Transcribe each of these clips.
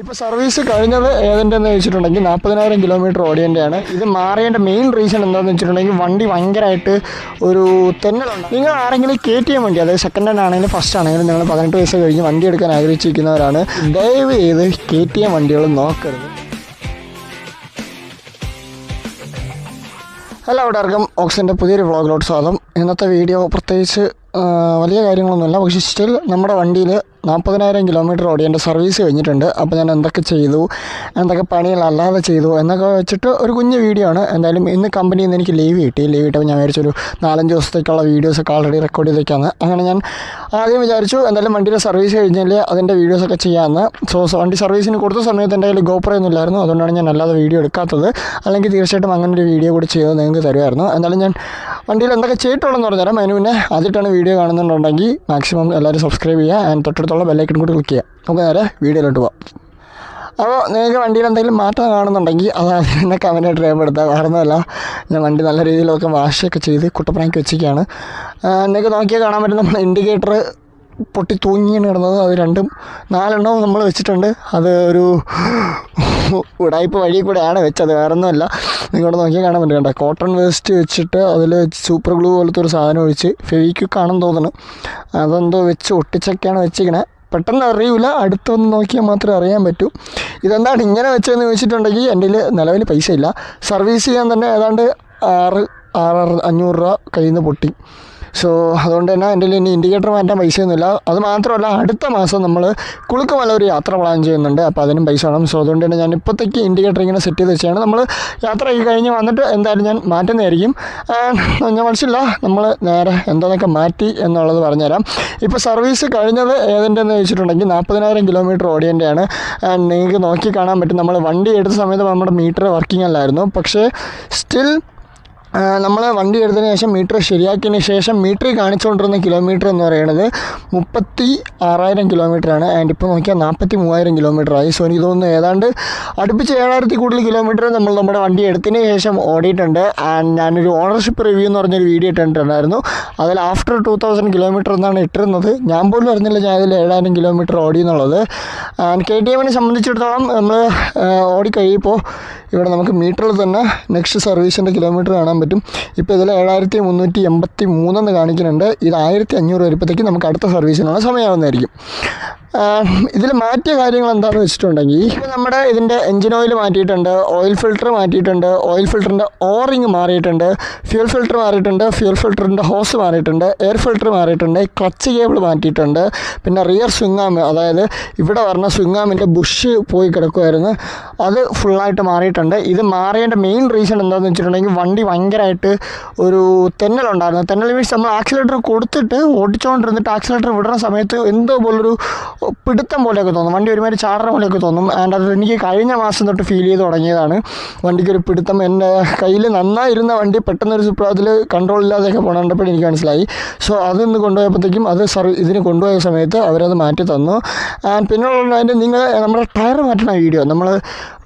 ഇപ്പോൾ സർവീസ് കഴിഞ്ഞത് ഏതിന്റെന്ന് വെച്ചിട്ടുണ്ടെങ്കിൽ നാൽപ്പതിനായിരം കിലോമീറ്റർ ഓടിയന്റെയാണ് ഇത് മാറിയതിന്റെ മെയിൻ റീസൺ എന്താണെന്ന് വെച്ചിട്ടുണ്ടെങ്കിൽ വണ്ടി ഭയങ്കരമായിട്ട് ഒരു തെന്നലുണ്ട്. നിങ്ങൾ ആരെങ്കിലും കെ ടി എം വണ്ടി അതായത് സെക്കൻഡ് ഹാൻഡ് ആണെങ്കിലും ഫസ്റ്റ് ആണെങ്കിലും നിങ്ങൾ പതിനെട്ട് വയസ്സ് കഴിഞ്ഞ് വണ്ടി എടുക്കാൻ ആഗ്രഹിച്ചിരിക്കുന്നവരാണ് ദയവ് ചെയ്ത് കെ ടി എം വണ്ടികൾ നോക്കരുത്. ഹലോ എല്ലാവർക്കും ഓക്സിന്റെ പുതിയൊരു വ്ളോഗിലോട്ട് സ്വാഗതം. ഇന്നത്തെ വീഡിയോ പ്രത്യേകിച്ച് വലിയ കാര്യങ്ങളൊന്നുമില്ല പക്ഷേ സ്റ്റിൽ നമ്മുടെ വണ്ടിയിൽ നാൽപ്പതിനായിരം കിലോമീറ്റർ ഓടി എന്റെ സർവീസ് കഴിഞ്ഞിട്ടുണ്ട്. അപ്പോൾ ഞാൻ എന്തൊക്കെ ചെയ്തു എന്തൊക്കെ പണികൾ അല്ലാതെ ചെയ്തു എന്നൊക്കെ വെച്ചിട്ട് ഒരു കുഞ്ഞ് വീഡിയോ ആണ്. എന്തായാലും ഇന്ന് കമ്പനിയിൽ നിന്ന് എനിക്ക് ലീവ് കിട്ടി. ലീവ് കിട്ടിയപ്പോൾ ഞാൻ വിചാരിച്ചൊരു നാലഞ്ച് ദിവസത്തേക്കുള്ള വീഡിയോസ് ഒക്കെ ആൾറെഡി റെക്കോർഡ് ചെയ്തേക്കാന്ന്. അങ്ങനെ ഞാൻ ആദ്യം വിചാരിച്ചു എന്തായാലും വണ്ടിയുടെ സർവീസ് കഴിഞ്ഞാൽ അതിന്റെ വീഡിയോസൊക്കെ ചെയ്യാമെന്ന് സോ വണ്ടി സർവീസിന് കൊടുത്ത സമയത്ത് എന്റെ കയ്യിൽ ഗോപ്രയൊന്നും ഇല്ലായിരുന്നു. അതുകൊണ്ടാണ് ഞാൻ അല്ലാതെ വീഡിയോ എടുക്കാത്തത്. അല്ലെങ്കിൽ തീർച്ചയായിട്ടും അങ്ങനെ ഒരു വീഡിയോ കൂടി ചെയ്ത് നിങ്ങൾക്ക് തരുമായിരുന്നു. എന്തായാലും ഞാൻ വണ്ടിയിൽ എന്തൊക്കെ ചെയ്തിട്ടുള്ളതെന്ന് പറഞ്ഞുതരാം. അതിന് പിന്നെ ആദ്യമായിട്ടാണ് വീഡിയോ കാണുന്നുണ്ടെങ്കിൽ മാക്സിമം എല്ലാവരും സബ്സ്ക്രൈബ് ചെയ്യുക. ആൻഡ് തൊട്ടടുത്തുള്ള ബെല്ലൈക്കൺ കൂടി ക്ലിക്ക് ചെയ്യാം. നമുക്ക് നേരെ വീഡിയോയിലോട്ട് പോകാം അപ്പോൾ നിങ്ങൾക്ക് വണ്ടിയിൽ എന്തെങ്കിലും മാറ്റം കാണുന്നുണ്ടെങ്കിൽ അത് ആദ്യം തന്നെ കമന്റായിട്ട് രേഖപ്പെടുത്താം വേറെ ഒന്നുമല്ല ഞാൻ വണ്ടി നല്ല രീതിയിലൊക്കെ വാഷൊക്കെ ചെയ്ത് കുട്ടപ്പനാക്കി വെച്ചിരിക്കുകയാണ്. നിങ്ങൾക്ക് നോക്കിയാൽ കാണാൻ പറ്റും നമ്മൾ ഇൻഡിക്കേറ്റർ പൊട്ടി തൂങ്ങിയാണ് കിടന്നത്. അത് രണ്ടും നാലെണ്ണവും നമ്മൾ വെച്ചിട്ടുണ്ട്. അത് ഒരു ഉടായ്പ വഴി കൂടെയാണ് വെച്ചത്. വേറെ ഒന്നുമല്ല നിങ്ങളോട് നോക്കിയാൽ കാണാൻ പറ്റും കേട്ടോ. കോട്ടൺ വേസ്റ്റ് വെച്ചിട്ട് അതിൽ സൂപ്പർ ഗ്ലൂ പോലത്തെ ഒരു സാധനം ഒഴിച്ച് ഫെവിക്വിക്ക് ആണെന്ന് തോന്നുന്നു. അതെന്തോ വെച്ച് ഒട്ടിച്ചൊക്കെയാണ് വെച്ചിരിക്കണേ. പെട്ടെന്ന് അറിയില്ല അടുത്തൊന്ന് നോക്കിയാൽ മാത്രമേ അറിയാൻ പറ്റൂ. ഇതെന്താണ് ഇങ്ങനെ വെച്ചതെന്ന് ചോദിച്ചിട്ടുണ്ടെങ്കിൽ എന്റെ നിലവിൽ പൈസ ഇല്ല സർവീസ് ചെയ്യാൻ തന്നെ ഏതാണ്ട് ആറ് ആറ് അഞ്ഞൂറ് രൂപ കയ്യിൽ നിന്ന് പൊട്ടി. സോ അതുകൊണ്ട് തന്നെ കയ്യിൽ ഇനി ഇൻഡിക്കേറ്റർ മാറ്റാൻ പൈസയൊന്നുമില്ല. അത് മാത്രമല്ല അടുത്ത മാസം നമ്മൾ കുളുക്കുമല ഒരു യാത്ര പ്ലാൻ ചെയ്യുന്നുണ്ട്. അപ്പോൾ അതിനും പൈസ വേണം. സോ അതുകൊണ്ട് തന്നെ ഞാൻ ഇപ്പോഴത്തേക്ക് ഇൻഡിക്കേറ്റർ ഇങ്ങനെ സെറ്റ് ചെയ്ത് വെച്ചാണ് നമ്മൾ യാത്ര ഈ കഴിഞ്ഞ് വന്നിട്ട് എന്തായാലും ഞാൻ മാറ്റുന്നതായിരിക്കും. ഞാൻ മനസ്സില്ല നമ്മൾ നേരെ എന്താണെന്നൊക്കെ മാറ്റി എന്നുള്ളത് പറഞ്ഞുതരാം. ഇപ്പോൾ സർവീസ് കഴിഞ്ഞത് ഏതിന്റെന്ന് ചോദിച്ചിട്ടുണ്ടെങ്കിൽ നാൽപ്പതിനായിരം കിലോമീറ്റർ ഓടിയന്റെയാണ്. നിങ്ങൾക്ക് നോക്കി കാണാൻ പറ്റും. നമ്മൾ വണ്ടി എടുത്ത സമയത്ത് നമ്മുടെ മീറ്റർ വർക്കിംഗ് അല്ലായിരുന്നു. പക്ഷേ സ്റ്റിൽ നമ്മൾ വണ്ടി എടുത്തതിന് ശേഷം മീറ്റർ ശരിയാക്കിയതിന് ശേഷം മീറ്ററിൽ കാണിച്ചുകൊണ്ടിരുന്ന കിലോമീറ്റർ എന്ന് പറയുന്നത് മുപ്പത്തി ആറായിരം കിലോമീറ്ററാണ് ആൻഡ് ഇപ്പോൾ നോക്കിയാൽ നാൽപ്പത്തി മൂവായിരം കിലോമീറ്റർ ആയി. സോ എനിക്ക് തോന്നുന്നു ഏതാണ്ട് അടുപ്പിച്ച് ഏഴായിരത്തി കൂടുതൽ കിലോമീറ്റർ നമ്മൾ നമ്മുടെ വണ്ടി എടുത്തതിന് ശേഷം ഓടിയിട്ടുണ്ട്. ആൻഡ് ഞാനൊരു ഓണർഷിപ്പ് റിവ്യൂ എന്ന് പറഞ്ഞൊരു വീഡിയോ ഇട്ടിട്ടുണ്ടായിരുന്നു. അതിൽ ആഫ്റ്റർ ടു തൗസൻഡ് കിലോമീറ്റർ എന്നാണ് ഇട്ടിരുന്നത്. ഞാൻ പോലും അറിഞ്ഞില്ല ഞാൻ അതിൽ ഏഴായിരം കിലോമീറ്റർ ഓടി എന്നുള്ളത്. ആൻഡ് കെ ടി എമ്മിനെ സംബന്ധിച്ചിടത്തോളം നമ്മൾ ഓടിക്കഴിയുമ്പോൾ ഇവിടെ നമുക്ക് മീറ്ററിൽ തന്നെ നെക്സ്റ്റ് സർവീസിന്റെ കിലോമീറ്റർ കാണാൻ പറ്റും. ഇപ്പോൾ ഇതിൽ ഏഴായിരത്തി മുന്നൂറ്റി എൺപത്തി മൂന്നെന്ന് കാണിക്കുന്നുണ്ട്. ഇത് ആയിരത്തി അഞ്ഞൂറ് വരുമ്പോഴത്തേക്ക് നമുക്ക് അടുത്ത സർവീസിനുള്ള സമയമാവുന്നതായിരിക്കും ഇതിൽ മാറ്റിയ കാര്യങ്ങൾ എന്താണെന്ന് വെച്ചിട്ടുണ്ടെങ്കിൽ ഇപ്പോൾ നമ്മുടെ ഇതിന്റെ എഞ്ചിൻ ഓയിൽ മാറ്റിയിട്ടുണ്ട് ഓയിൽ ഫിൽറ്റർ മാറ്റിയിട്ടുണ്ട് ഓയിൽ ഫിൽറ്ററിന്റെ ഓറിങ് മാറിയിട്ടുണ്ട് ഫ്യൂൽ ഫിൽറ്റർ മാറിയിട്ടുണ്ട് ഫ്യൂൽ ഫിൽറ്ററിന്റെ ഹോസ് മാറിയിട്ടുണ്ട് എയർ ഫിൽറ്റർ മാറിയിട്ടുണ്ട് ക്ലച്ച് കേബിൾ മാറ്റിയിട്ടുണ്ട് പിന്നെ റിയർ സ്വിങ്ങാം അതായത് ഇവിടെ പറഞ്ഞ സ്വിങ്ങാമിന്റെ ബുഷ് പോയി കിടക്കുമായിരുന്നു അത് ഫുള്ളായിട്ട് മാറിയിട്ടുണ്ട്. ഇത് മാറിയതിന്റെ മെയിൻ റീസൺ എന്താണെന്ന് വെച്ചിട്ടുണ്ടെങ്കിൽ വണ്ടി ഭയങ്കരമായിട്ട് ഒരു തെന്നലുണ്ടായിരുന്നു തെന്നൽ മീൻസ് നമ്മൾ ആക്സിലേറ്റർ കൊടുത്തിട്ട് ഓടിച്ചുകൊണ്ടിരുന്നിട്ട് ആക്സിലേറ്റർ വിടുന്ന സമയത്ത് എന്തോ പോലൊരു പിടുത്തം പോലെയൊക്കെ തോന്നും. വണ്ടി ഒരുമാതിരി ചാടറ പോലെയൊക്കെ തോന്നും. ആൻഡ് അത് എനിക്ക് കഴിഞ്ഞ മാസം തൊട്ട് ഫീൽ ചെയ്ത് തുടങ്ങിയതാണ്. വണ്ടിക്ക് ഒരു പിടുത്തം എന്റെ കയ്യിൽ നന്നായിരുന്ന വണ്ടി പെട്ടെന്നൊരു സുപ്രാത്തിൽ കൺട്രോൾ ഇല്ലാതെയൊക്കെ പോകേണ്ടപ്പോൾ എനിക്ക് മനസ്സിലായി. സോ അതൊന്ന് കൊണ്ടുപോയപ്പോഴത്തേക്കും അത് സർ ഇതിന് കൊണ്ടുപോയ സമയത്ത് അവരത് മാറ്റി തന്നു ആൻഡ് പിന്നെ അതിന്റെ നിങ്ങൾ നമ്മുടെ ടയർ മാറ്റണ വീഡിയോ നമ്മൾ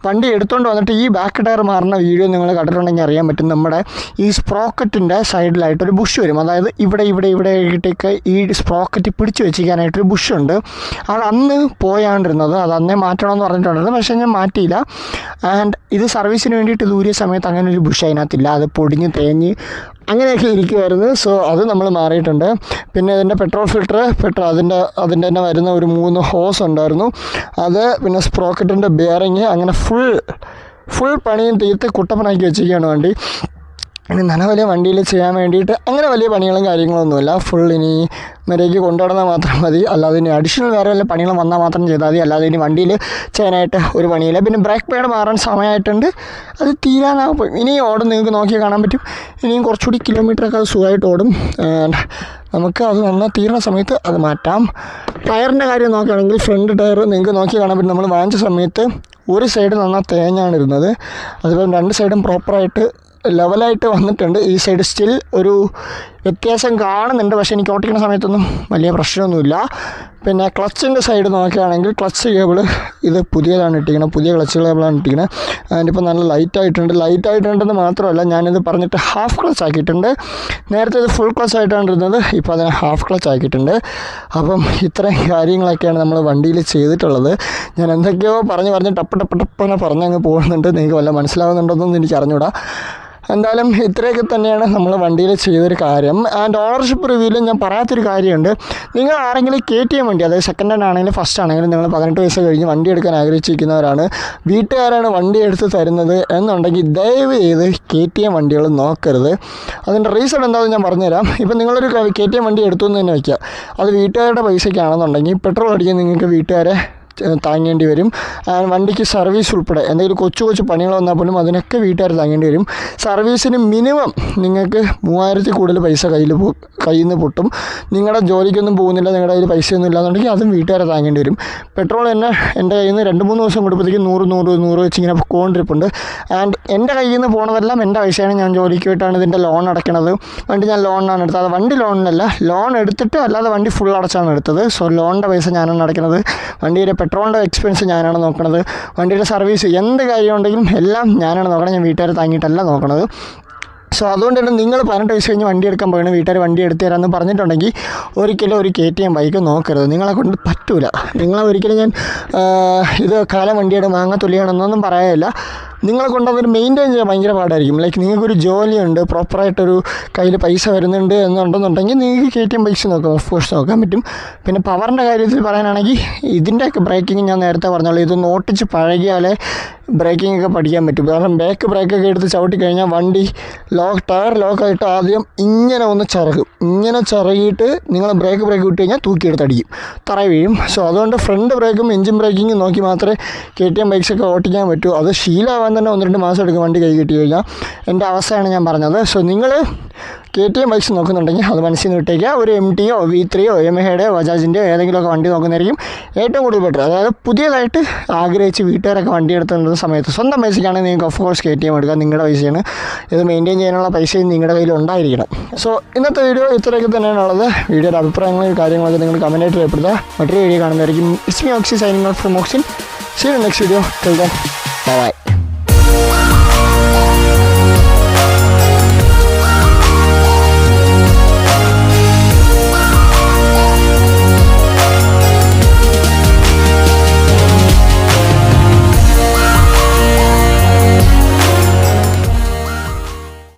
വണ്ടി എടുത്തുകൊണ്ട് വന്നിട്ട് ഈ ബാക്ക് ടയർ മാറുന്ന വീഡിയോ നിങ്ങൾ കണ്ടിട്ടുണ്ടെങ്കിൽ അറിയാൻ പറ്റും. നമ്മുടെ ഈ സ്പ്രോക്കറ്റിന്റെ സൈഡിലായിട്ടൊരു ബുഷ് വരും. അതായത് ഇവിടെ ഇവിടെ ഇവിടെ ഇട്ടേക്ക് ഈ സ്പ്രോക്കറ്റ് പിടിച്ച് വെച്ചിരിക്കാനായിട്ടൊരു ബുഷുണ്ട് അത് അന്ന് പോയാണ്ടിരുന്നത് അത് അന്നേ മാറ്റണമെന്ന് പറഞ്ഞിട്ടുണ്ടായിരുന്നു. പക്ഷേ ഞാൻ മാറ്റിയില്ല. ആൻഡ് ഇത് സർവീസിന് വേണ്ടിയിട്ട് ദൂരിയ സമയത്ത് അങ്ങനെ ഒരു ബുഷ് അതിനകത്തില്ല. അത് പൊടിഞ്ഞ് തേഞ്ഞ് അങ്ങനെയൊക്കെ ഇരിക്കുമായിരുന്നു സോ അത് നമ്മൾ മാറിയിട്ടുണ്ട്. പിന്നെ ഇതിന്റെ പെട്രോൾ ഫിൽറ്റർ പെട്രോൾ അതിന്റെ അതിന്റെ തന്നെ വരുന്ന ഒരു മൂന്ന് ഹോസ് ഉണ്ടായിരുന്നു. അത് പിന്നെ സ്പ്രോക്കറ്റിന്റെ ബെയറിങ് അങ്ങനെ ഫുൾ ഫുൾ പണിയും തീർത്ത് കുട്ടപ്പനാക്കി വെച്ചിരിക്കുകയാണ് വണ്ടി. ഇനി നല്ല വലിയ വണ്ടിയിൽ ചെയ്യാൻ വേണ്ടിയിട്ട് അങ്ങനെ വലിയ പണികളും കാര്യങ്ങളൊന്നുമില്ല. ഫുൾ ഇനി മരേക്ക് കൊണ്ടുനടന്നാൽ മാത്രം മതി. അല്ലാതെ ഇനി അഡീഷണൽ വേറെ വല്ല പണികൾ വന്നാൽ മാത്രം ചെയ്താൽ മതി. അല്ലാതെ ഇനി വണ്ടിയിൽ ചെയ്യാനായിട്ട് ഒരു പണിയില്ല. പിന്നെ ബ്രേക്ക് പേഡ് മാറാൻ സമയമായിട്ടുണ്ട്. അത് തീരാനാകും ഇനി ഓടും. നിങ്ങൾക്ക് നോക്കിയാൽ കാണാൻ പറ്റും. ഇനിയും കുറച്ചുകൂടി കിലോമീറ്ററൊക്കെ അത് സുഖമായിട്ട് ഓടും. നമുക്ക് അത് നന്നായി തീരുന്ന സമയത്ത് അത് മാറ്റാം. ടയറിന്റെ കാര്യം നോക്കുകയാണെങ്കിൽ ഫ്രണ്ട് ടയർ നിങ്ങൾക്ക് നോക്കി കാണാൻ പറ്റും. നമ്മൾ വാങ്ങിച്ച സമയത്ത് ഒരു സൈഡ് നന്നാ തേഞ്ഞാണ് ഇരുന്നത്. അതുപോലെ രണ്ട് സൈഡും പ്രോപ്പറായിട്ട് ലെവലായിട്ട് വന്നിട്ടുണ്ട്. ഈ സൈഡ് സ്റ്റിൽ ഒരു വ്യത്യാസം കാണുന്നുണ്ട്. പക്ഷേ എനിക്ക് ഓട്ടിക്കുന്ന സമയത്തൊന്നും വലിയ പ്രശ്നമൊന്നുമില്ല. പിന്നെ ക്ലച്ചിന്റെ സൈഡ് നോക്കുകയാണെങ്കിൽ ക്ലച്ച് കേബിൾ ഇത് പുതിയതാണ് ഇട്ടിരിക്കുന്നത്. പുതിയ ക്ലച്ച് കേബിളാണ് ഇട്ടിരിക്കുന്നത്. അതിനിപ്പോൾ നല്ല ലൈറ്റ് ആയിട്ടുണ്ട്. ലൈറ്റ് മാത്രമല്ല ഞാനിത് പറഞ്ഞിട്ട് ഹാഫ് ക്ലച്ച് ആക്കിയിട്ടുണ്ട്. നേരത്തെ ഇത് ഫുൾ ക്ലച്ച് ആയിട്ടാണ് ഇരുന്നത്. ഇപ്പോൾ അതിനെ ഹാഫ് ക്ലച്ച് ആക്കിയിട്ടുണ്ട്. അപ്പം ഇത്രയും കാര്യങ്ങളൊക്കെയാണ് നമ്മൾ വണ്ടിയിൽ ചെയ്തിട്ടുള്ളത്. ഞാൻ എന്തൊക്കെയോ പറഞ്ഞ് പറഞ്ഞ് ടപ്പ് ടപ്പ് ടപ്പനെ പറഞ്ഞങ്ങ് പോകുന്നുണ്ട്. നിങ്ങൾക്ക് വല്ല മനസ്സിലാവുന്നുണ്ടോയെന്നൊന്നും എനിക്ക് അറിഞ്ഞൂടാ. എന്തായാലും ഇത്രയൊക്കെ തന്നെയാണ് നമ്മൾ വണ്ടിയിൽ ചെയ്തൊരു കാര്യം. ആൻഡ് ഓണർഷിപ്പ് റിവ്യൂവിൽ ഞാൻ പറയാത്തൊരു കാര്യമുണ്ട്. നിങ്ങൾ ആരെങ്കിലും കെ ടി എം വണ്ടി അതായത് സെക്കൻഡ് ഹാൻഡ് ആണെങ്കിലും ഫസ്റ്റ് ആണെങ്കിലും നിങ്ങൾ പതിനെട്ട് വയസ്സ് കഴിഞ്ഞ് വണ്ടി എടുക്കാൻ ആഗ്രഹിച്ചിരിക്കുന്നവരാണ്. വീട്ടുകാരാണ് വണ്ടി എടുത്ത് തരുന്നത് എന്നുണ്ടെങ്കിൽ ദയവ് ചെയ്ത് കെ ടി എം വണ്ടികൾ നോക്കരുത്. അതിന്റെ റീസൺ എന്താണെന്ന് ഞാൻ പറഞ്ഞുതരാം. ഇപ്പം നിങ്ങളൊരു കെ ടി എം വണ്ടി എടുത്തു എന്ന് തന്നെ വയ്ക്കുക. അത് വീട്ടുകാരുടെ പൈസയ്ക്കാണെന്നുണ്ടെങ്കിൽ പെട്രോൾ അടിക്കാൻ നിങ്ങൾക്ക് വീട്ടുകാരെ താങ്ങേണ്ടി വരും. വണ്ടിക്ക് സർവീസ് ഉൾപ്പെടെ എന്തെങ്കിലും കൊച്ചു കൊച്ചു പണികൾ വന്നാൽ പോലും അതിനൊക്കെ വീട്ടുകാർ താങ്ങേണ്ടി വരും. സർവീസിന് മിനിമം നിങ്ങൾക്ക് മൂവായിരത്തിൽ കൂടുതൽ പൈസ കയ്യിൽ കയ്യിൽ നിന്ന് പൊട്ടും. നിങ്ങളുടെ ജോലിക്കൊന്നും പോകുന്നില്ല നിങ്ങളുടെ കയ്യിൽ പൈസയൊന്നും ഇല്ലാന്നുണ്ടെങ്കിൽ അതും വീട്ടുകാരെ താങ്ങേണ്ടി വരും. പെട്രോൾ തന്നെ എന്റെ കയ്യിൽ നിന്ന് രണ്ട് മൂന്ന് ദിവസം കൊടുപ്പോഴത്തേക്കും നൂറ് നൂറ് നൂറ് വെച്ച് ഇങ്ങനെ പോകൊണ്ടിരിപ്പുണ്ട് ആൻഡ് എന്റെ കയ്യിൽ നിന്ന് പോണതെല്ലാം എന്റെ പൈസയാണ്. ഞാൻ ജോലിക്ക് പോയിട്ടാണ് ഇതിന്റെ ലോൺ അടയ്ക്കണത്. വണ്ടി ഞാൻ ലോണിനാണ് എടുത്തത്. അത് വണ്ടി ലോണിനല്ല ലോൺ എടുത്തിട്ട് അല്ലാതെ വണ്ടി ഫുൾ അടച്ചാണ് എടുത്തത്. സോ ലോണിന്റെ പൈസ ഞാനാണ് അടയ്ക്കുന്നത് വണ്ടിയുടെ പെട്രോളിന്റെ എക്സ്പെൻസ് ഞാനാണ് നോക്കുന്നത് വണ്ടിയുടെ സർവീസ് എന്ത് കാര്യം ഉണ്ടെങ്കിലും എല്ലാം ഞാനാണ് നോക്കണത്. ഞാൻ വീട്ടുകാരെ താങ്ങിയിട്ടല്ല നോക്കണത്. സോ അതുകൊണ്ട് തന്നെ നിങ്ങൾ പതിനെട്ട് വയസ്സ് കഴിഞ്ഞ് വണ്ടി എടുക്കാൻ പോകണം വീട്ടുകാർ വണ്ടി എടുത്തു തരാമെന്ന് പറഞ്ഞിട്ടുണ്ടെങ്കിൽ ഒരിക്കലും ഒരു കെ ടി എം ബൈക്ക് നോക്കരുത്. നിങ്ങളെ കൊണ്ട് പറ്റൂല. നിങ്ങളെ ഒരിക്കലും ഞാൻ ഇത് കാലം വണ്ടിയുടെ മാങ്ങ തുല്യാണെന്നൊന്നും പറയാനില്ല നിങ്ങളെ കൊണ്ട് അതൊരു മെയിന്റെയിൻ ചെയ്യാൻ ഭയങ്കര പാടായിരിക്കും. ലൈക്ക് നിങ്ങൾക്കൊരു ജോലിയുണ്ട് പ്രോപ്പറായിട്ടൊരു കയ്യിൽ പൈസ വരുന്നുണ്ട് എന്നുണ്ടെന്നുണ്ടെങ്കിൽ നിങ്ങൾക്ക് കെ ടി എം ബൈക്സ് നോക്കാം. ഓഫ് കോഴ്സ് നോക്കാൻ പറ്റും. പിന്നെ പവറിന്റെ കാര്യത്തിൽ പറയാനാണെങ്കിൽ ഇതിന്റെയൊക്കെ ബ്രേക്കിംഗ് ഞാൻ നേരത്തെ പറഞ്ഞോളൂ ഇത് നോട്ടിച്ച് പഴകിയാലേ ബ്രേക്കിംഗ് ഒക്കെ പഠിക്കാൻ പറ്റും. കാരണം ബാക്ക് ബ്രേക്കൊക്കെ എടുത്ത് ചവിട്ടി കഴിഞ്ഞാൽ വണ്ടി ലോക്ക് ടയർ ലോക്കായിട്ട് ആദ്യം ഇങ്ങനെ ഒന്ന് ചിറകും. ഇങ്ങനെ ചിറകിയിട്ട് നിങ്ങൾ ബ്രേക്ക് ബ്രേക്ക് വിട്ട് കഴിഞ്ഞാൽ തൂക്കിയെടുത്തടിക്കും തറ വീഴും. സോ അതുകൊണ്ട് ഫ്രണ്ട് ബ്രേക്കും എഞ്ചിൻ ബ്രേക്കിങ്ങും നോക്കി മാത്രമേ കെ ടി എം ബൈക്സൊക്കെ ഓട്ടിക്കാൻ പറ്റൂ. അത് ശീലമാവാൻ തന്നെ ഒന്ന് രണ്ട് മാസം എടുക്കും വണ്ടി കൈ കിട്ടി കഴിഞ്ഞാൽ. എന്റെ അവസ്ഥയാണ് ഞാൻ പറഞ്ഞത്. സോ നിങ്ങൾ കെ ടി എം ബൈക്സ് നോക്കുന്നുണ്ടെങ്കിൽ അത് മനസ്സിൽ നിന്ന് വിട്ടേക്കുക ഒരു എം ടിയോ വി ത്രീയോ എം എയുടെയോ ബജാജിന്റെയോ ഏതെങ്കിലുമൊക്കെ വണ്ടി നോക്കുന്നതായിരിക്കും ഏറ്റവും കൂടുതൽ ബെറ്റർ അതായത് പുതിയതായിട്ട് ആഗ്രഹിച്ച് വീട്ടുകാരൊക്കെ വണ്ടി എടുത്തുന്ന സമയത്ത് സ്വന്തം പൈസയ്ക്കാണെങ്കിൽ നിങ്ങൾക്ക് of course K T M എടുക്കാം. നിങ്ങളുടെ പൈസയാണ്. ഇത് മെയിന്റെയിൻ ചെയ്യാനുള്ള പൈസയും നിങ്ങളുടെ കയ്യിൽ ഉണ്ടായിരിക്കണം. സോ ഇന്നത്തെ വീഡിയോ ഇത്രയൊക്കെ തന്നെയാണുള്ളത് വീഡിയോയുടെ അഭിപ്രായങ്ങളും കാര്യങ്ങളൊക്കെ നിങ്ങൾ കമന്റായിട്ട് രേഖപ്പെടുത്തുക. മറ്റൊരു video കാണുന്നതായിരിക്കും. Is me Oxy signing out from Oxin see next video bye